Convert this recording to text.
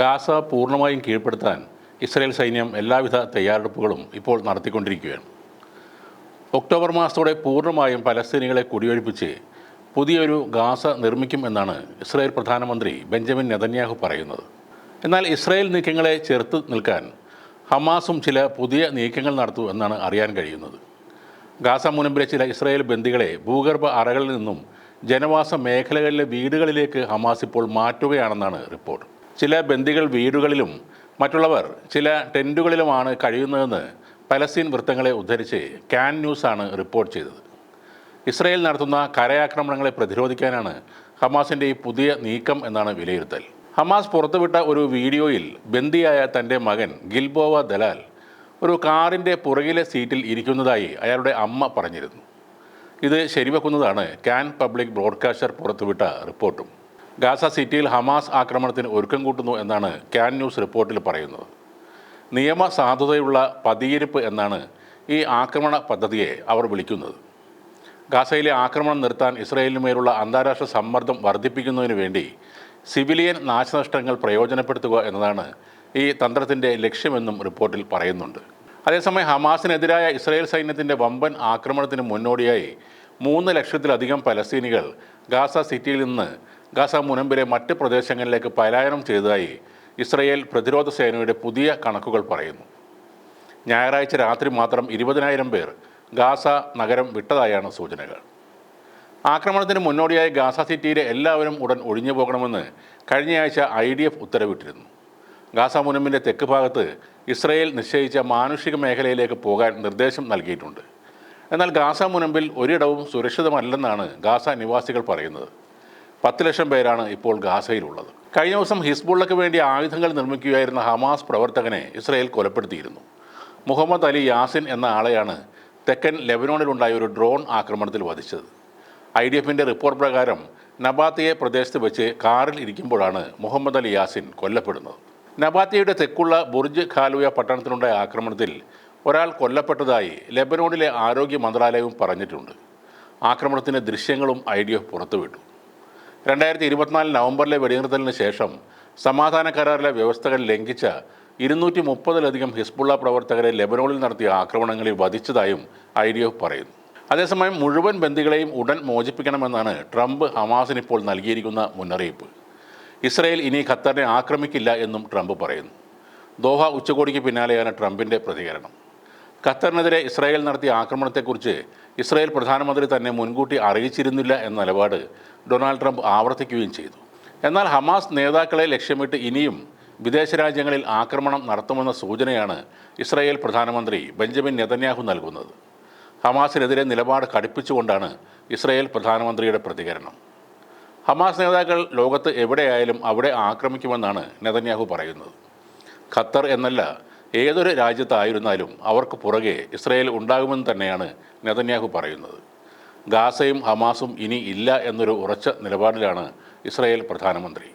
Gaza പൂർണമായും കീഴ്പ്പെടുത്താൻ Israel സൈന്യം എല്ലാവിധ തയ്യാറെടുപ്പുകളും ഇപ്പോൾ നടത്തിക്കൊണ്ടിരിക്കുകയാണ്. ഒക്ടോബർ മാസത്തോടെ പൂർണമായും പലസ്തീനികളെ കുടിയൊഴിപ്പിച്ച് പുതിയൊരു ഗാസ നിർമ്മിക്കും എന്നാണ് ഇസ്രായേൽ പ്രധാനമന്ത്രി ബെഞ്ചമിൻ നെതന്യാഹു പറയുന്നത്. എന്നാൽ ഇസ്രായേൽ നീക്കങ്ങളെ ചെറുത്ത് നിൽക്കാൻ ഹമാസും ചില പുതിയ നീക്കങ്ങൾ നടത്തു എന്നാണ് അറിയാൻ കഴിയുന്നത്. ഗാസ മുനമ്പിലെ ചില ഇസ്രായേൽ ബന്ദികളെ ഭൂഗർഭ അറകളിൽ നിന്നും ജനവാസ മേഖലകളിലെ വീടുകളിലേക്ക് ഹമാസ് ഇപ്പോൾ മാറ്റുകയാണെന്നാണ് റിപ്പോർട്ട്. ചില ബന്ദികൾ വീടുകളിലും മറ്റുള്ളവർ ചില ടെന്റുകളിലുമാണ് കഴിയുന്നതെന്ന് പലസ്തീൻ വൃത്തങ്ങളെ ഉദ്ധരിച്ച് കാൻ ന്യൂസാണ് റിപ്പോർട്ട് ചെയ്തത്. ഇസ്രയേൽ നടത്തുന്ന കരയാക്രമണങ്ങളെ പ്രതിരോധിക്കാനാണ് ഹമാസിന്റെ ഈ പുതിയ നീക്കം എന്നാണ് വിലയിരുത്തൽ. ഹമാസ് പുറത്തുവിട്ട ഒരു വീഡിയോയിൽ ബന്ദിയായ തന്റെ മകൻ ഗിൽബോവ ദലാൽ ഒരു കാറിന്റെ പുറകിലെ സീറ്റിൽ ഇരിക്കുന്നതായി അയാളുടെ അമ്മ പറഞ്ഞിരുന്നു. ഇത് ശരിവെക്കുന്നതാണ് ക്യാൻ പബ്ലിക് ബ്രോഡ്കാസ്റ്റർ പുറത്തുവിട്ട റിപ്പോർട്ടും. ഗാസ സിറ്റിയിൽ ഹമാസ് ആക്രമണത്തിന് ഒരുക്കം കൂട്ടുന്നു എന്നാണ് ക്യാൻ ന്യൂസ് റിപ്പോർട്ടിൽ പറയുന്നത്. നിയമസാധുതയുള്ള പതിയിരിപ്പ് എന്നാണ് ഈ ആക്രമണ പദ്ധതിയെ അവർ വിളിക്കുന്നത്. ഗാസയിലെ ആക്രമണം നിർത്താൻ ഇസ്രയേലിന് മേലുള്ള അന്താരാഷ്ട്ര സമ്മർദ്ദം വർദ്ധിപ്പിക്കുന്നതിന് വേണ്ടി സിവിലിയൻ നാശനഷ്ടങ്ങൾ പ്രയോജനപ്പെടുത്തുക എന്നതാണ് ഈ തന്ത്രത്തിന്റെ ലക്ഷ്യമെന്നും റിപ്പോർട്ടിൽ പറയുന്നുണ്ട്. അതേസമയം ഹമാസിനെതിരായ ഇസ്രായേൽ സൈന്യത്തിന്റെ വമ്പൻ ആക്രമണത്തിന് മുന്നോടിയായി മൂന്ന് ലക്ഷത്തിലധികം പലസ്തീനികൾ ഗാസ സിറ്റിയിൽ നിന്ന് ഗാസ മുനമ്പിലെ മറ്റ് പ്രദേശങ്ങളിലേക്ക് പലായനം ചെയ്തതായി ഇസ്രയേൽ പ്രതിരോധ സേനയുടെ പുതിയ കണക്കുകൾ പറയുന്നു. ഞായറാഴ്ച രാത്രി മാത്രം ഇരുപതിനായിരം പേർ ഗാസ നഗരം വിട്ടതായാണ് സൂചനകൾ. ആക്രമണത്തിന് മുന്നോടിയായി ഗാസ സിറ്റിയിലെ എല്ലാവരും ഉടൻ ഒഴിഞ്ഞു പോകണമെന്ന് കഴിഞ്ഞയാഴ്ച ഐ ഡി എഫ് ഉത്തരവിട്ടിരുന്നു. ഗാസ മുനമ്പിന്റെ തെക്ക് ഭാഗത്ത് ഇസ്രയേൽ നിശ്ചയിച്ച മാനുഷിക മേഖലയിലേക്ക് പോകാൻ നിർദ്ദേശം നൽകിയിട്ടുണ്ട്. എന്നാൽ ഗാസ മുനമ്പിൽ ഒരിടവും സുരക്ഷിതമല്ലെന്നാണ് ഗാസ നിവാസികൾ പറയുന്നത്. പത്ത് ലക്ഷം പേരാണ് ഇപ്പോൾ ഗാസയിലുള്ളത്. കഴിഞ്ഞ ദിവസം ഹിസ്ബുള്ളക്ക് വേണ്ടി ആയുധങ്ങൾ നിർമ്മിക്കുകയായിരുന്ന ഹമാസ് പ്രവർത്തകനെ ഇസ്രയേൽ കൊലപ്പെടുത്തിയിരുന്നു. മുഹമ്മദ് അലി യാസിൻ എന്ന ആളെയാണ് തെക്കൻ ലെബനോണിലുണ്ടായ ഒരു ഡ്രോൺ ആക്രമണത്തിൽ വധിച്ചത്. ഐ ഡി എഫിന്റെ റിപ്പോർട്ട് പ്രകാരം നബാത്തിയെ പ്രദേശത്ത് വെച്ച് കാറിൽ ഇരിക്കുമ്പോഴാണ് മുഹമ്മദ് അലി യാസിൻ കൊല്ലപ്പെടുന്നത്. നബാത്തിയുടെ തെക്കുള്ള ബുർജ് ഖാലുയ പട്ടണത്തിലുണ്ടായ ആക്രമണത്തിൽ ഒരാൾ കൊല്ലപ്പെട്ടതായി ലെബനോണിലെ ആരോഗ്യ മന്ത്രാലയവും പറഞ്ഞിട്ടുണ്ട്. ആക്രമണത്തിന്റെ ദൃശ്യങ്ങളും ഐ ഡി എഫ് പുറത്തുവിട്ടു. രണ്ടായിരത്തി ഇരുപത്തിനാല് നവംബറിലെ വെടിനിർത്തലിന് ശേഷം സമാധാന കരാറിലെ വ്യവസ്ഥകൾ ലംഘിച്ച ഇരുന്നൂറ്റി മുപ്പതിലധികം ഹിസ്ബുള്ള പ്രവർത്തകരെ ലെബനോണിൽ നടത്തിയ ആക്രമണങ്ങളിൽ വധിച്ചതായും ഐ ഡി എഫ് പറയുന്നു. അതേസമയം മുഴുവൻ ബന്ദികളെയും ഉടൻ മോചിപ്പിക്കണമെന്നാണ് ട്രംപ് ഹമാസിന് ഇപ്പോൾ നൽകിയിരിക്കുന്ന മുന്നറിയിപ്പ്. ഇസ്രയേൽ ഇനി ഖത്തറിനെ ആക്രമിക്കില്ല എന്നും ട്രംപ് പറയുന്നു. ദോഹ ഉച്ചകോടിക്ക് പിന്നാലെയാണ് ട്രംപിന്റെ പ്രതികരണം. ഖത്തറിനെതിരെ ഇസ്രായേൽ നടത്തിയ ആക്രമണത്തെക്കുറിച്ച് ഇസ്രായേൽ പ്രധാനമന്ത്രി തന്നെ മുൻകൂട്ടി അറിയിച്ചിരുന്നില്ല എന്ന നിലപാട് ഡൊണാൾഡ് ട്രംപ് ആവർത്തിക്കുകയും ചെയ്തു. എന്നാൽ ഹമാസ് നേതാക്കളെ ലക്ഷ്യമിട്ട് ഇനിയും വിദേശ രാജ്യങ്ങളിൽ ആക്രമണം നടത്തുമെന്ന സൂചനയാണ് ഇസ്രായേൽ പ്രധാനമന്ത്രി ബെഞ്ചമിൻ നെതന്യാഹു നൽകുന്നത്. ഹമാസിനെതിരെ നിലപാട് കടുപ്പിച്ചുകൊണ്ടാണ് ഇസ്രായേൽ പ്രധാനമന്ത്രിയുടെ പ്രതികരണം. ഹമാസ് നേതാക്കൾ ലോകത്ത് എവിടെയായാലും അവിടെ ആക്രമിക്കുമെന്നാണ് നെതന്യാഹു പറയുന്നത്. ഖത്തർ എന്നല്ല ഏതൊരു രാജ്യത്തായിരുന്നാലും അവർക്ക് പുറകെ ഇസ്രയേൽ ഉണ്ടാകുമെന്ന് തന്നെയാണ് നെതന്യാഹു പറയുന്നത്. ഗാസയും ഹമാസും ഇനി ഇല്ല എന്നൊരു ഉറച്ച നിലപാടിലാണ് ഇസ്രയേൽ പ്രധാനമന്ത്രി.